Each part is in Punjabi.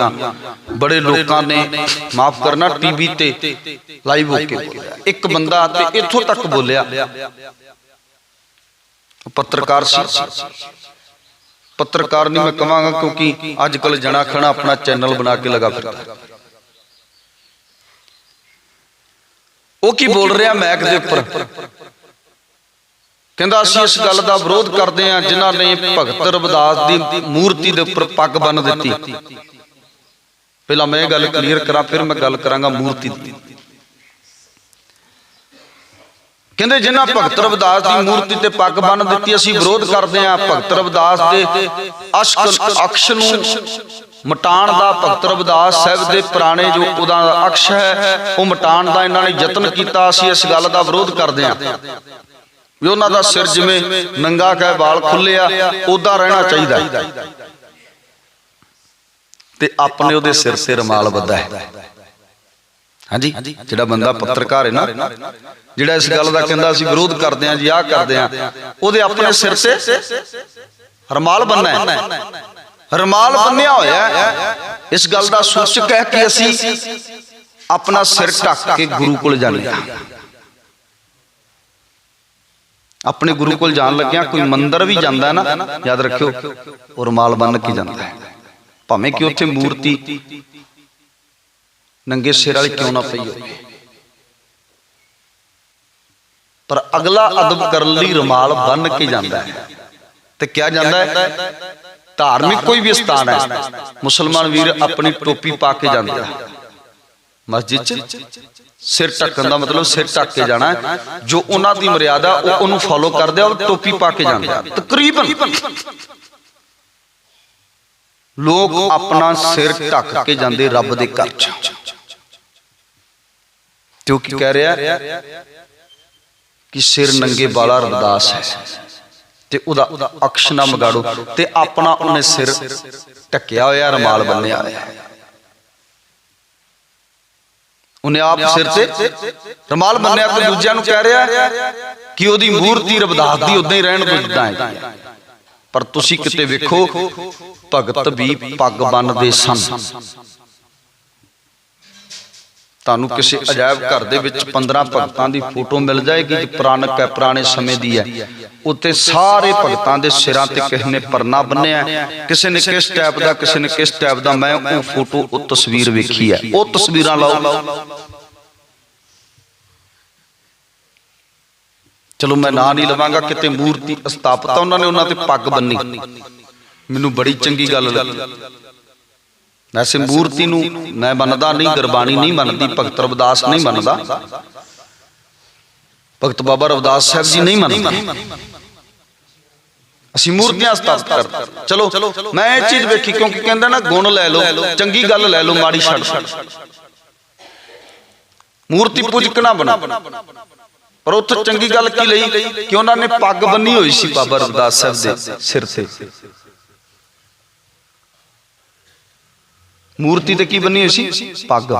ਹੋਈਆਂ। ਬੜੇ ਲੋਕਾਂ ਨੇ ਮਾਫ ਕਰਨਾ ਟੀਵੀ ਤੇ ਲਾਈਵ ਹੋ ਕੇ ਬੋਲਿਆ। ਇੱਕ ਬੰਦਾ ਤੇ ਇੱਥੋਂ ਤੱਕ ਬੋਲਿਆ। ਪੱਤਰਕਾਰ ਸੀ। ਪੱਤਰਕਾਰ ਨਹੀਂ ਮੈਂ ਕਹਾਂਗਾ ਕਿਉਂਕਿ ਅੱਜ ਕੱਲ ਜਣਾ ਖਣਾ ਆਪਣਾ ਚੈਨਲ ਬਣਾ ਕੇ ਲਗਾ ਫਿਰਦਾ। ਉਹ ਕੀ ਬੋਲ ਰਿਹਾ ਮੈਕ ਦੇ ਉੱਪਰ? ਕਹਿੰਦਾ ਅਸੀਂ ਇਸ ਗੱਲ ਦਾ ਵਿਰੋਧ ਕਰਦੇ ਹਾਂ ਜਿਨ੍ਹਾਂ ਨੇ ਭਗਤ ਰਵਿਦਾਸ ਦੀ ਮੂਰਤੀ ਦੇ ਉੱਪਰ ਪੱਗ ਬੰਨ ਦਿੱਤੀ। ਪਹਿਲਾਂ ਮੈਂ ਇਹ ਗੱਲ ਕਲੀਅਰ ਕਰਾਂ ਫਿਰ ਮੈਂ ਗੱਲ ਕਰਾਂਗਾ ਮੂਰਤੀ ਦੀ। ਕਹਿੰਦੇ ਜਿਨ੍ਹਾਂ ਭਗਤ ਰਵਿਦਾਸ ਦੀ ਮੂਰਤੀ ਤੇ ਪੱਗ ਬੰਨ ਦਿੱਤੀ ਅਸੀਂ ਵਿਰੋਧ ਕਰਦੇ ਹਾਂ ਭਗਤ ਰਵਿਦਾਸ ਦੇ ਅਸ਼ਕ ਅਕਸ਼ ਨੂੰ ਮਟਾਣ ਦਾ ਭਗਤ ਰਵਿਦਾਸ ਸਾਹਿਬ ਦੇ ਪੁਰਾਣੇ ਜੋ ਉਹਦਾ ਅਕਸ਼ ਹੈ ਉਹ ਮਟਾਣ ਦਾ ਇਹਨਾਂ ਨੇ ਯਤਨ ਕੀਤਾ ਅਸੀਂ ਇਸ ਗੱਲ ਦਾ ਵਿਰੋਧ ਕਰਦੇ ਹਾਂ। ਵੀ ਉਹਨਾਂ ਦਾ ਸਿਰ ਜਿਵੇਂ ਨੰਗਾ ਕਹਿ ਵਾਲ ਖੁੱਲੇ ਆ ਉਦਾਂ ਰਹਿਣਾ ਚਾਹੀਦਾ ਹੈ। ਤੇ ਆਪਣੇ ਉਹਦੇ ਸਿਰ ਤੇ ਰਮਾਲ ਬੱਧਾ ਹੈ। ਹਾਂਜੀ, ਜਿਹੜਾ ਬੰਦਾ ਪੱਤਰਕਾਰ ਹੈ ਨਾ, ਜਿਹੜਾ ਇਸ ਗੱਲ ਦਾ ਕਹਿੰਦਾ ਅਸੀਂ ਵਿਰੋਧ ਕਰਦੇ ਹਾਂ, ਜੀ ਆਹ ਕਰਦੇ ਹਾਂ, ਉਹਦੇ ਆਪਣੇ ਸਿਰ ਤੇ ਰਮਾਲ ਬੰਨਣਾ ਹੈ। ਰਮਾਲ ਬੰਨਿਆ ਹੋਇਆ ਇਸ ਗੱਲ ਦਾ ਸੂਚਕ ਹੈ ਕਿ ਅਸੀਂ ਆਪਣਾ ਸਿਰ ਢੱਕ ਕੇ ਗੁਰੂ ਕੋਲ ਜਾਂਦੇ ਹਾਂ। ਆਪਣੇ ਗੁਰੂ ਕੋਲ ਜਾਣ ਲੱਗਿਆ ਕੋਈ ਮੰਦਰ ਵੀ ਜਾਂਦਾ ਨਾ, ਯਾਦ ਰੱਖਿਓ, ਉਹ ਰਮਾਲ ਬੰਨ ਕੇ ਜਾਂਦਾ ਹੈ। ਭਾਵੇਂ ਕਿ ਉੱਥੇ ਮੂਰਤੀ ਨੰਗੇ ਸਿਰ ਵਾਲੀ ਕਿਉਂ ਨਾ ਪਈ ਹੋਵੇ। ਪਰ ਅਗਲਾ ਅਦਬ ਕਰਨ ਲਈ ਰਮਾਲ ਬੰਨ ਕੇ ਜਾਂਦਾ ਹੈ। ਤੇ ਕਿਹਾ ਜਾਂਦਾ ਹੈ ਧਾਰਮਿਕ ਕੋਈ ਵੀ ਸਥਾਨ ਹੈ ਮੁਸਲਮਾਨ ਵੀਰ ਆਪਣੀ ਟੋਪੀ ਪਾ ਕੇ ਜਾਂਦੇ ਆ। ਮਸਜਿਦ 'ਚ ਸਿਰ ਢੱਕਣ ਦਾ ਮਤਲਬ ਸਿਰ ਢੱਕ ਕੇ ਜਾਣਾ ਹੈ। ਜੋ ਉਹਨਾਂ ਦੀ ਮਰਿਆਦਾ ਉਹ ਉਹਨੂੰ ਫੋਲੋ ਕਰਦੇ ਆ ਉਹ ਟੋਪੀ ਪਾ ਕੇ ਜਾਂਦੇ ਆ ਤਕਰੀਬਨ ਲੋਕ ਆਪਣਾ ਸਿਰ ਢੱਕ ਕੇ ਜਾਂਦੇ ਰੱਬ ਦੇ ਘਰ 'ਚ। ਤੇ ਉਹ ਕੀ ਕਹਿ ਰਿਹਾ? ਕਿ ਸਿਰ ਨੰਗੇ ਵਾਲਾ ਰਵਦਾਸ ਹੈ। ਤੇ ਉਹਦਾ ਅਕਸ਼ ਨਾ ਮਗਾੜੋ ਤੇ ਆਪਣਾ ਉਹਨੇ ਸਿਰ ਢੱਕਿਆ ਹੋਇਆ ਰਮਾਲ ਬੰਨਿਆ ਹੋਇਆ। ਉਹਨੇ ਆਪ ਸਿਰ ਤੇ ਰਮਾਲ ਬੰਨਿਆ ਕੋਈ ਦੂਜਿਆਂ ਨੂੰ ਕਹਿ ਰਿਹਾ ਕਿ ਉਹਦੀ ਮੂਰਤੀ ਰਬਦਾਸ ਦੀ ਉਦਾਂ ਹੀ ਰਹਿਣ ਦਿੰਦਾ ਹੈ। ਪਰ ਤੁਸੀਂ ਕਿਤੇ ਵੇਖੋ ਭਗਤ ਵੀ ਪੱਗ ਬੰਨਦੇ ਸਨ। ਤੁਹਾਨੂੰ ਕਿਸੇ ਅਜਾਇਬ ਘਰ ਦੇ ਵਿੱਚ 15 ਭਗਤਾਂ ਦੀ ਫੋਟੋ ਮਿਲ ਜਾਏਗੀ ਜੋ ਪੁਰਾਣਕ ਹੈ ਪੁਰਾਣੇ ਸਮੇਂ ਦੀ ਹੈ। ਉੱਤੇ ਸਾਰੇ ਭਗਤਾਂ ਦੇ ਸਿਰਾਂ ਤੇ ਕਿਸੇ ਨੇ ਪਰਨਾ ਬੰਨਿਆ ਕਿਸੇ ਨੇ ਕਿਸ ਟਾਈਪ ਦਾ ਕਿਸੇ ਨੇ ਕਿਸ ਟਾਈਪ ਦਾ ਮੈਂ ਉਹ ਫੋਟੋ ਉਹ ਤਸਵੀਰ ਵੇਖੀ ਹੈ। ਉਹ ਤਸਵੀਰਾਂ ਲਾਓ। ਚਲੋ ਮੈਂ ਨਾਂ ਨਹੀਂ ਲਵਾਂਗਾ ਕਿਤੇ ਮੂਰਤੀ ਸਥਾਪਿਤ ਉਹਨਾਂ ਨੇ ਉਹਨਾਂ ਤੇ ਪੱਗ ਬੰਨੀ। ਮੈਨੂੰ ਬੜੀ ਚੰਗੀ ਗੱਲ ਲੱਗੀ। ਵੈਸੇ ਮੂਰਤੀ ਨੂੰ ਮੈਂ ਮੰਨਦਾ ਨਹੀਂ, ਗੁਰਬਾਣੀ ਨਹੀਂ ਮੰਨਦੀ, ਭਗਤ ਰਵਿਦਾਸ ਨਹੀਂ ਮੰਨਦਾ। ਭਗਤ ਬਾਬਾ ਰਵਿਦਾਸ ਸਾਹਿਬ ਜੀ ਨਹੀਂ ਮੰਨਦੇ। ਅਸੀਂ ਮੂਰਤੀਆਂ ਸਥਾਪਿਤ ਕਰ ਚਲੋ, ਮੈਂ ਇਹ ਚੀਜ਼ ਵੇਖੀ ਕਿਉਂਕਿ ਕਹਿੰਦਾ ਨਾ, ਗੁਣ ਲੈ ਲਓ, ਚੰਗੀ ਗੱਲ ਲੈ ਲਓ, ਮਾੜੀ ਛੱਡ ਮੂਰਤੀ ਪੂਜਕ ਨਾ ਬਣਾ। ਪਰ ਉੱਥੇ ਚੰਗੀ ਗੱਲ ਕੀ ਲਈ? ਕਿ ਉਹਨਾਂ ਨੇ ਪੱਗ ਬੰਨੀ ਹੋਈ ਸੀ ਬਾਬਾ ਰਵਿਦਾਸ ਸਾਹਿਬ ਦੇ ਸਿਰ ਤੇ। ਮੂਰਤੀ ਤੇ ਕੀ ਬੰਨੀ ਹੋਈ ਸੀ? ਪੱਗ।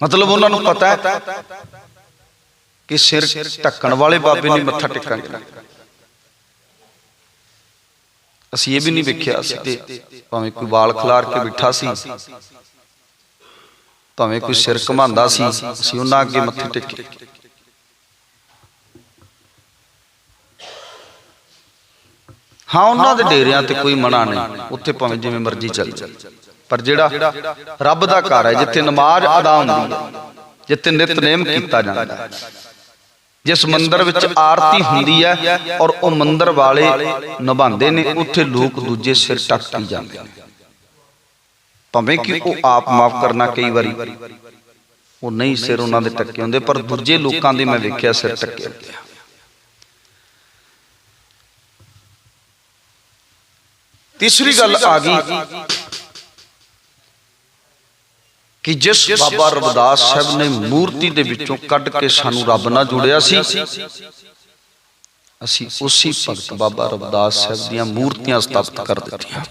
ਮਤਲਬ ਉਹਨਾਂ ਨੂੰ ਪਤਾ ਹੈ ਕਿ ਸਿਰ ਢੱਕਣ ਵਾਲੇ ਬਾਬੇ ਨੇ ਮੱਥਾ ਟੇਕਾਂਗੇ ਅਸੀਂ ਇਹ ਵੀ ਨਹੀਂ ਵੇਖਿਆ ਸੀ ਤੇ ਭਾਵੇਂ ਕੋਈ ਵਾਲ ਖਿਲਾਰ ਕੇ ਬਿਠਾ ਸੀ। ਭਾਵੇਂ ਕੋਈ ਸਿਰ ਘਮਾਉਂਦਾ ਸੀ, ਅਸੀਂ ਉਹਨਾਂ ਅੱਗੇ ਮੱਥੇ ਟੇਕੇ। ਹਾਂ, ਉਹਨਾਂ ਦੇ ਡੇਰਿਆਂ ਤੇ ਕੋਈ ਮਨਾ ਨਹੀਂ, ਉੱਥੇ ਭਾਵੇਂ ਜਿਵੇਂ ਮਰਜ਼ੀ ਚੱਲ ਪਰ ਜਿਹੜਾ ਰੱਬ ਦਾ ਘਰ ਹੈ, ਜਿੱਥੇ ਨਮਾਜ਼ ਅਦਾ ਹੁੰਦੀ ਹੈ, ਜਿੱਥੇ ਨਿਤਨੇਮ ਕੀਤਾ ਜਾਂਦਾ ਹੈ, ਜਿਸ ਮੰਦਰ ਵਿੱਚ ਆਰਤੀ ਹੁੰਦੀ ਹੈ ਔਰ ਉਹ ਮੰਦਰ ਵਾਲੇ ਨਿਭਾਉਂਦੇ ਨੇ, ਉੱਥੇ ਲੋਕ ਦੂਜੇ ਸਿਰ ਟੱਕ ਕੇ ਜਾਂਦੇ ਨੇ। ਭਾਵੇਂ ਕਿ ਉਹ ਆਪ ਮਾਫ ਕਰਨਾ ਕਈ ਵਾਰੀ। ਉਹ ਨਹੀਂ ਸਿਰ ਉਹਨਾਂ ਦੇ ਟੱਕੇ ਹੁੰਦੇ, ਪਰ ਦੂਜੇ ਲੋਕਾਂ ਦੇ ਮੈਂ ਵੇਖਿਆ ਸਿਰ ਟੱਕੇ ਹੁੰਦੇ ਆ। ਤੀਸਰੀ ਗੱਲ ਆ ਗਈ ਕਿ ਜਿਸ ਬਾਬਾ ਰਵਿਦਾਸ ਸਾਹਿਬ ਨੇ ਮੂਰਤੀ ਦੇ ਵਿੱਚੋਂ ਕੱਢ ਕੇ ਸਾਨੂੰ ਰੱਬ ਨਾਲ ਜੋੜਿਆ ਸੀ, ਅਸੀਂ ਉਸੇ ਭਗਤ ਬਾਬਾ ਰਵਿਦਾਸ ਸਾਹਿਬ ਦੀਆਂ ਮੂਰਤੀਆਂ ਸਥਾਪਿਤ ਕਰ ਦਿੱਤੀਆਂ।